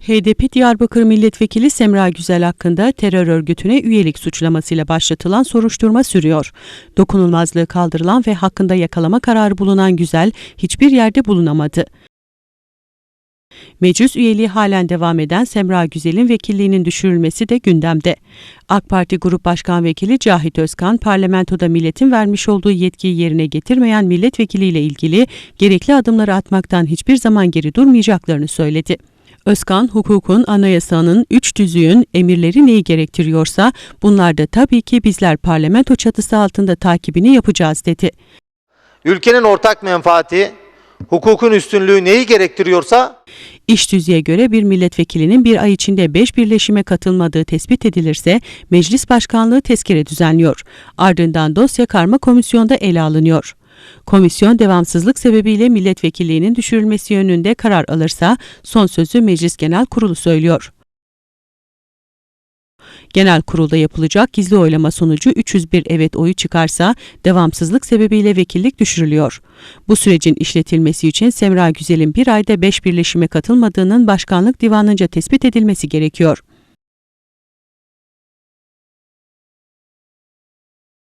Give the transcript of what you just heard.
HDP Diyarbakır Milletvekili Semra Güzel hakkında terör örgütüne üyelik suçlamasıyla başlatılan soruşturma sürüyor. Dokunulmazlığı kaldırılan ve hakkında yakalama kararı bulunan Güzel hiçbir yerde bulunamadı. Meclis üyeliği halen devam eden Semra Güzel'in vekilliğinin düşürülmesi de gündemde. AK Parti Grup Başkan Vekili Cahit Özkan, parlamentoda milletin vermiş olduğu yetkiyi yerine getirmeyen milletvekiliyle ilgili gerekli adımları atmaktan hiçbir zaman geri durmayacaklarını söyledi. Özkan, hukukun, anayasanın, üç düzüğün emirleri neyi gerektiriyorsa bunlar da tabii ki bizler parlamento çatısı altında takibini yapacağız dedi. Ülkenin ortak menfaati, hukukun üstünlüğü neyi gerektiriyorsa İş düzeye göre bir milletvekilinin bir ay içinde 5 birleşime katılmadığı tespit edilirse meclis başkanlığı tezkere düzenliyor. Ardından dosya karma komisyonda ele alınıyor. Komisyon devamsızlık sebebiyle milletvekilliğinin düşürülmesi yönünde karar alırsa son sözü Meclis Genel Kurulu söylüyor. Genel kurulda yapılacak gizli oylama sonucu 301 evet oyu çıkarsa devamsızlık sebebiyle vekillik düşürülüyor. Bu sürecin işletilmesi için Semra Güzel'in bir ayda 5 birleşime katılmadığının başkanlık divanınca tespit edilmesi gerekiyor.